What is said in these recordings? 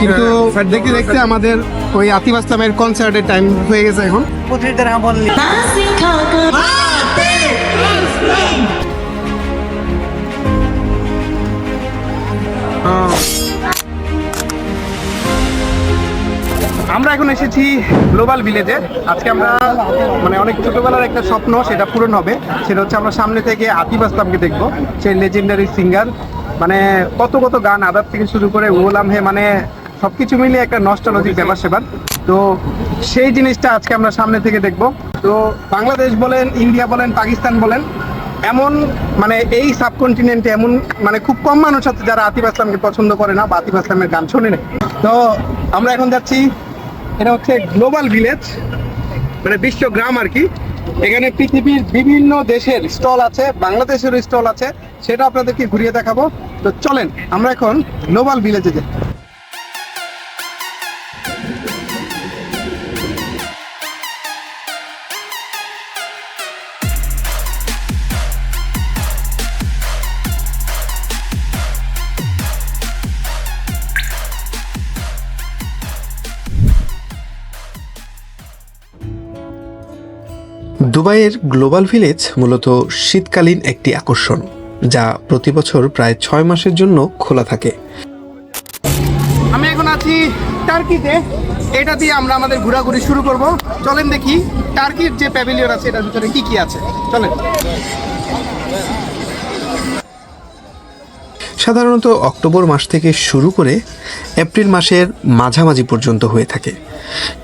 কিন্তু দেখতে দেখতে আমাদের ওই আতিফ আসলামের কনসার্টের টাইম হয়ে গেছে এখন। দিরহাম আমরা এখন এসেছি গ্লোবাল ভিলেজে। আজকে আমরা মানে অনেক ছোটবেলার একটা স্বপ্ন, সেটা পূরণ হবে। সেটা হচ্ছে আমরা সামনে থেকে আতিফ আসলামকে দেখব। সেই লেজেন্ডারি সিঙ্গার মানে কত কত গান আদার থেকে শুরু করে ওলাম হে মানে সবকিছু মিলিয়ে একটা নস্টালজিক ব্যাপার সেবার। তো সেই জিনিসটা আজকে আমরা সামনে থেকে দেখব। তো বাংলাদেশ বলেন, ইন্ডিয়া বলেন, পাকিস্তান বলেন, এমন মানে এই সাবকন্টিনেন্টে এমন মানে খুব কম মানুষ আছে যারা আতিফ আসলামকে পছন্দ করে না বা আতিফ আসলামের গান শোনে না। তো আমরা এখন যাচ্ছি এটা হচ্ছে গ্লোবাল ভিলেজ মানে বিশ্ব গ্রাম আর কি। এখানে পৃথিবীর বিভিন্ন দেশের স্টল আছে বাংলাদেশের স্টল আছে, সেটা আপনাদেরকে ঘুরিয়ে দেখাবো। তো চলেন, আমরা এখন গ্লোবাল ভিলেজে যাই। দুবাইয়ের গ্লোবাল ভিলেজ মূলত শীতকালীন একটি আকর্ষণ যা প্রতি বছর প্রায় ছয় মাসের জন্য খোলা থাকে। আমি এখন আছি টার্কিতে। এটা দিয়ে আমরা আমাদের ঘোরাঘুরি শুরু করব। চলেন দেখি টার্কির যে প্যাভিলিয়ন আছে এটার ভিতরে কি কি আছে। চলেন। সাধারণত অক্টোবর মাস থেকে শুরু করে এপ্রিল মাসের মাঝামাঝি পর্যন্ত হয়ে থাকে।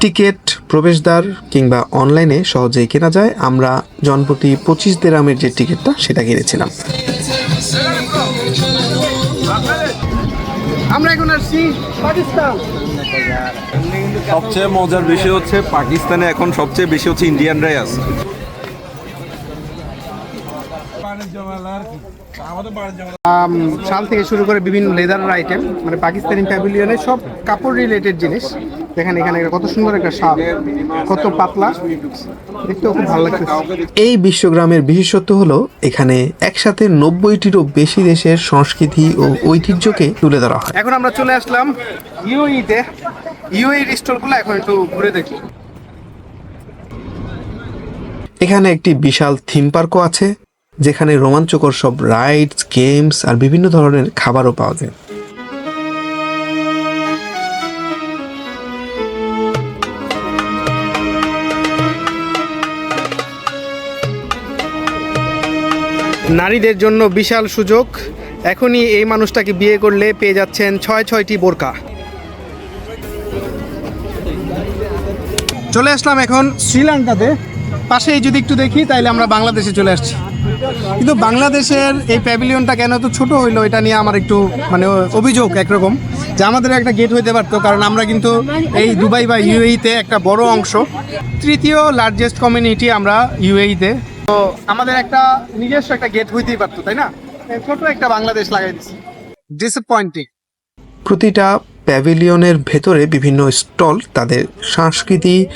টিকিট প্রবেশদ্বার কিংবা অনলাইনে সহজেই কেনা যায়। আমরা জনপ্রতি পঁচিশ দেরামের যে টিকিটটা সেটা কিনেছিলাম। আমরা এখন আসছি পাকিস্তান। সবচেয়ে মজার বিষয় হচ্ছে পাকিস্তানে এখন সবচেয়ে বেশি হচ্ছে ইন্ডিয়ানরাই আছে শাল থেকে শুরু করে বিভিন্ন লেদারের আইটেম মানে পাকিস্তানি প্যাভিলিয়নে সব কাপড় রিলেটেড জিনিস। দেখেন এখানে কত সুন্দর একটা শাল কত পাতলা। দেখতেও খুব ভালো লাগছে এই বিশ্বগ্রামের বিশেষত্ব হলো এখানে একসাথে নব্বইটিরও বেশি দেশের সংস্কৃতি ও ঐতিহ্যকে তুলে ধরা হয়। এখন আমরা চলে আসলাম ইউইতে। ইউই স্টোরগুলো এখন একটু ঘুরে দেখি। এখানে একটি বিশাল থিম পার্কও আছে যেখানে রোমাঞ্চকর সব রাইডস গেমস আর বিভিন্ন ধরনের খাবারও পাওয়া যায়। নারীদের জন্য বিশাল সুযোগ। এখনই এই মানুষটাকে বিয়ে করলে পেয়ে যাচ্ছেন ছয় ছয়টি বোরকা। চলে আসলাম এখন শ্রীলঙ্কাতে। পাশেই যদি একটু দেখি তাহলে আমরা বাংলাদেশে চলে আসছি। কিন্তু বাংলাদেশের এই প্যাভিলিয়নটা কেন তো ছোট হইল, এটা নিয়ে আমার একটু মানে অভিযোগ একরকম। যে আমাদের একটা গেট হইতে পারতো, কারণ আমরা কিন্তু এই দুবাই বা ইউএইতে একটা বড় অংশ। তৃতীয় লার্জেস্ট কমিউনিটি আমরা ইউএইতে আমাদের একটা নিজস্ব একটা গেট হইতেই পারতো, তাই না? ছোট একটা বাংলাদেশ লাগাই দিছি। ডিসঅ্যাপয়েন্টিং প্রতিটা প্যাভিলিয়নের ভেতরে বিভিন্ন স্টল তাদের সংস্কৃতি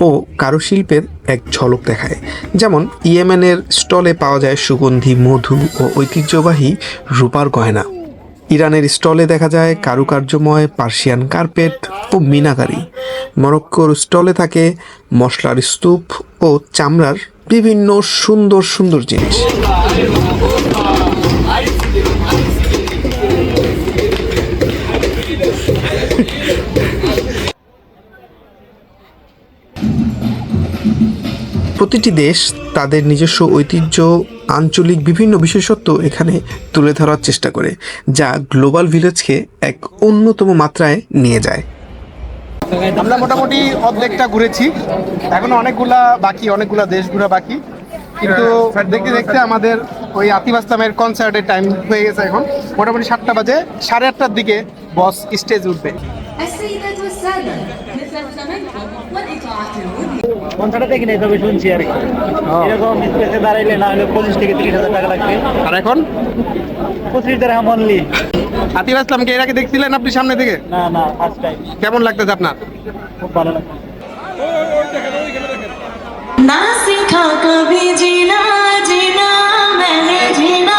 ও কারুশিল্পের এক ঝলক দেখায়। যেমন, ইয়েমেনের স্টলে পাওয়া যায় সুগন্ধি, মধু ও ঐতিহ্যবাহী রূপার গয়না। ইরানের স্টলে দেখা যায় কারুকার্যময় পার্সিয়ান কার্পেট ও মিনাকারি। মরক্কোর স্টলে থাকে মশলার স্তূপ ও চামড়ার বিভিন্ন সুন্দর সুন্দর জিনিস। প্রতিটি দেশ তাদের নিজস্ব ঐতিহ্য আঞ্চলিক বিভিন্ন বিশেষত্ব এখানে তুলে ধরার চেষ্টা করে যা গ্লোবাল ভিলেজকে এক অন্যতম মাত্রায় নিয়ে যায়। আমরা মোটামুটি অর্ধেকটা ঘুরেছি। এখনও অনেকগুলা বাকি অনেকগুলা দেশ ঘোরা বাকি। কিন্তু দেখতে দেখতে আমাদের ওই আতিফ আসলামের কনসার্টের টাইম হয়ে গেছে এখন। মোটামুটি সাতটা বাজে সাড়ে আটটার দিকে বস স্টেজ উঠবে। পঞ্চাশটা থেকে নিতে তবে শুনছি আর কি। এরকম স্পেসে দাঁড়াইলে না হলে পঁচিশ থেকে তিরিশ হাজার টাকা লাগবে। আর এখন? পঁচিশ দেড়হাম অনলি আতিফ আসলামকে এর আগে দেখছিলেন আপনি সামনে থেকে? না না ফার্স্ট টাইম কেমন লাগতেছে আপনার? খুব ভালো লাগছে। না সিখা কবি জিনা জিনা মানে জিনা।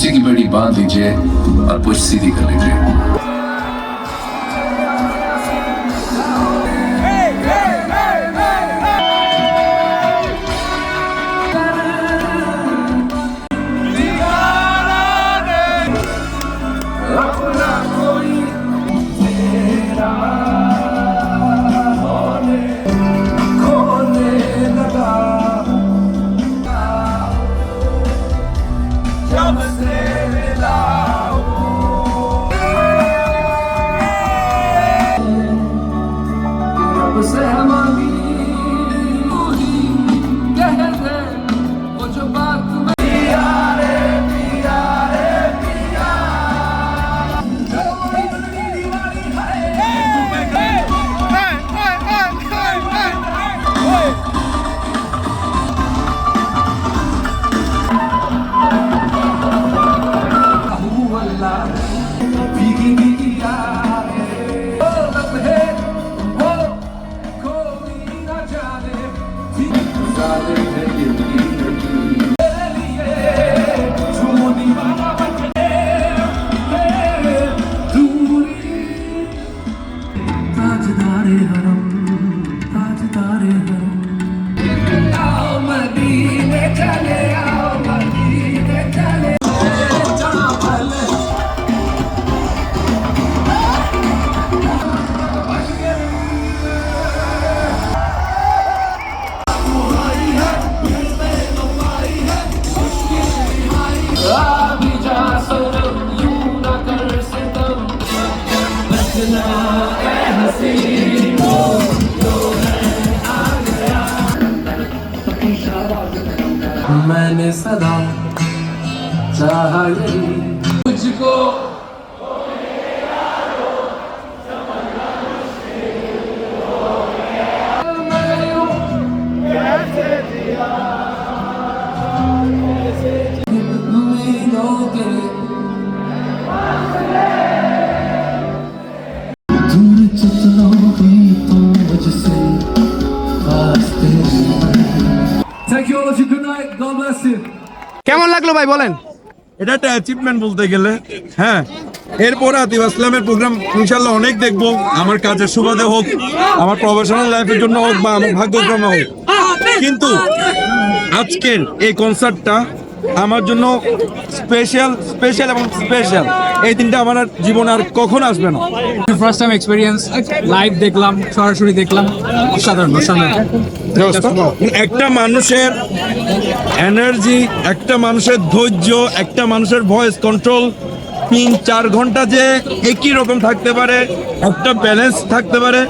उसी की बड़ी बाँध लीजिए और पुछ सीधी कर लीजिए। मैंने चाहा यही मुझको उम्मीदों के दूर जितना भी तुम मुझसे पास तेरे Thank you all of you. Good night. God bless you. কেমন লাগলো ভাই বলেন এটা একটা অ্যাচিভমেন্ট বলতে গেলে। হ্যাঁ এরপরে আতিফ আসলামের প্রোগ্রাম ইনশাল্লাহ অনেক দেখব। আমার কাজের সুবাদে হোক, আমার প্রফেশনাল লাইফের জন্য হোক বা আমার ভাগ্যক্রমে হোক। কিন্তু আজকের এই কনসার্টটা আমার জন্য স্পেশাল স্পেশাল এবং স্পেশাল এই দিনটা আমার জীবন আর কখন আসবে না। ফার্স্ট টাইম এক্সপিরিয়েন্স লাইভ দেখলাম সরাসরি দেখলাম অসাধারণ অসাধারণ। একটা মানুষের এনার্জি একটা মানুষের ধৈর্য একটা মানুষের ভয়েস কন্ট্রোল তিন চার ঘণ্টা যে একই রকম থাকতে পারে একটা ব্যালেন্স থাকতে পারে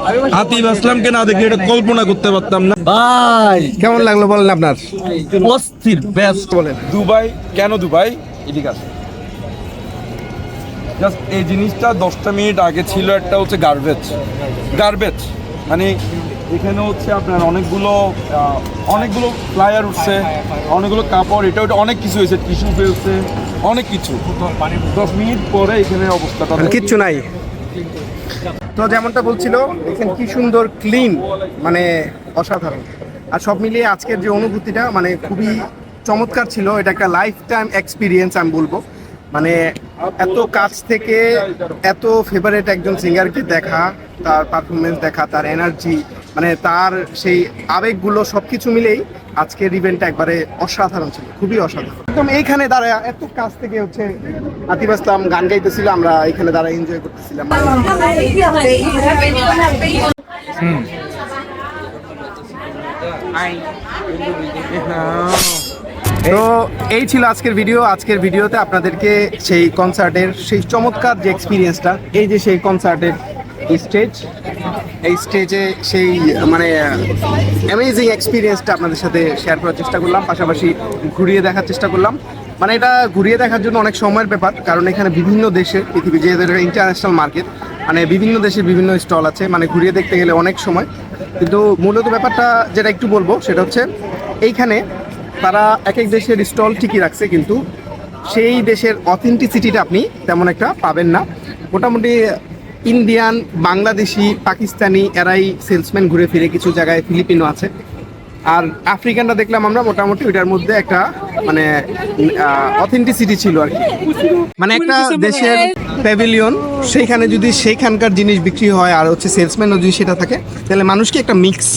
আতিফ আসলামকে না দেখে এটা কল্পনা করতে পারতাম না। ভাই কেমন লাগল বলেন আপনার? অস্থির বেস্ট বলেন। দুবাই কেন দুবাই? এদিকে আসে জাস্ট এই জিনিসটা দশটা মিনিট আগে ছিল একটা হচ্ছে গার্বেজ গার্বেজ মানে এখানে হচ্ছে আপনার অনেকগুলো অনেকগুলো ফ্লায়ার উঠছে, অনেকগুলো কাপড়, এটা ওটা অনেক কিছু হয়েছে টিস্যু ফেলছে, অনেক কিছু। দশ মিনিট পরে এখানে অবস্থাটা কিচ্ছু নাই। তো যেমনটা বলছিল দেখেন কি সুন্দর ক্লিন মানে অসাধারণ। আর সব মিলিয়ে আজকের যে অনুভূতিটা মানে খুবই চমৎকার ছিল, এটা একটা লাইফ টাইম এক্সপিরিয়েন্স আমি বলব। মানে এত কাছ থেকে এত ফেভারেট একজন সিঙ্গারকে দেখা, তার পারফরমেন্স দেখা, তার এনার্জি মানে তার সেই আবেগগুলো সব কিছু মিলেই আজকের ইভেন্টটা একবারে অসাধারণ ছিল খুবই অসাধারণ। একদম এইখানে দাঁড়ায় এত কাছ থেকে হচ্ছে আতিফ আসলাম গান গাইতেছিল আমরা এখানে দাঁড়ায় এনজয় করতেছিলাম। তো এই ছিল আজকের ভিডিও আজকের ভিডিওতে আপনাদেরকে সেই কনসার্টের সেই চমৎকার যে এক্সপিরিয়েন্সটা এই যে সেই কনসার্টের স্টেজ এই স্টেজে সেই মানে অ্যামেজিং এক্সপিরিয়েন্সটা আপনাদের সাথে শেয়ার করার চেষ্টা করলাম, পাশাপাশি ঘুরিয়ে দেখার চেষ্টা করলাম। মানে এটা ঘুরিয়ে দেখার জন্য অনেক সময়ের ব্যাপার, কারণ এখানে বিভিন্ন দেশের পৃথিবী যেহেতু ইন্টারন্যাশনাল মার্কেট মানে বিভিন্ন দেশের বিভিন্ন স্টল আছে মানে ঘুরিয়ে দেখতে গেলে অনেক সময়। কিন্তু মূলত ব্যাপারটা যেটা একটু বলব, সেটা হচ্ছে এইখানে তারা এক এক দেশের স্টল ঠিকই রাখছে, কিন্তু সেই দেশের অথেন্টিসিটিটা আপনি তেমন একটা পাবেন না। মোটামুটি ইন্ডিয়ান, বাংলাদেশি, পাকিস্তানি এরাই সেলসম্যান ঘুরে ফিরে কিছু জায়গায় ফিলিপিনো আছে। আর আফ্রিকানটা দেখলাম আমরা মোটামুটি ওইটার মধ্যে একটা মানে অথেন্টিসিটি ছিল আর কি। মানে একটা দেশের প্যাভিলিয়ন সেইখানে যদি সেইখানকার জিনিস বিক্রি হয় আর হচ্ছে সেলসম্যানও যদি সেটা থাকে, তাহলে মানুষকে একটা মিক্স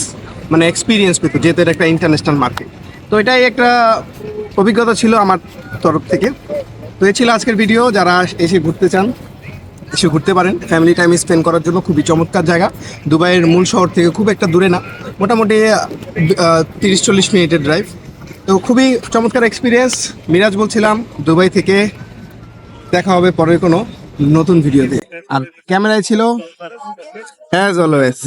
মানে এক্সপিরিয়েন্স পেতো, যেহেতু এটা একটা ইন্টারন্যাশনাল মার্কেট তো এটাই একটা অভিজ্ঞতা ছিল আমার তরফ থেকে। তো এ ছিল আজকের ভিডিও যারা এসে ঘুরতে চান এসে ঘুরতে পারেন। ফ্যামিলি টাইম স্পেন্ড করার জন্য খুবই চমৎকার জায়গা। দুবাইয়ের মূল শহর থেকে খুব একটা দূরে না। মোটামুটি তিরিশ চল্লিশ মিনিটের ড্রাইভ তো খুবই চমৎকার এক্সপিরিয়েন্স মিরাজ বলছিলাম দুবাই থেকে। দেখা হবে পরের কোনো নতুন ভিডিওতে আর ক্যামেরায় ছিল অ্যাজ অলওয়েজ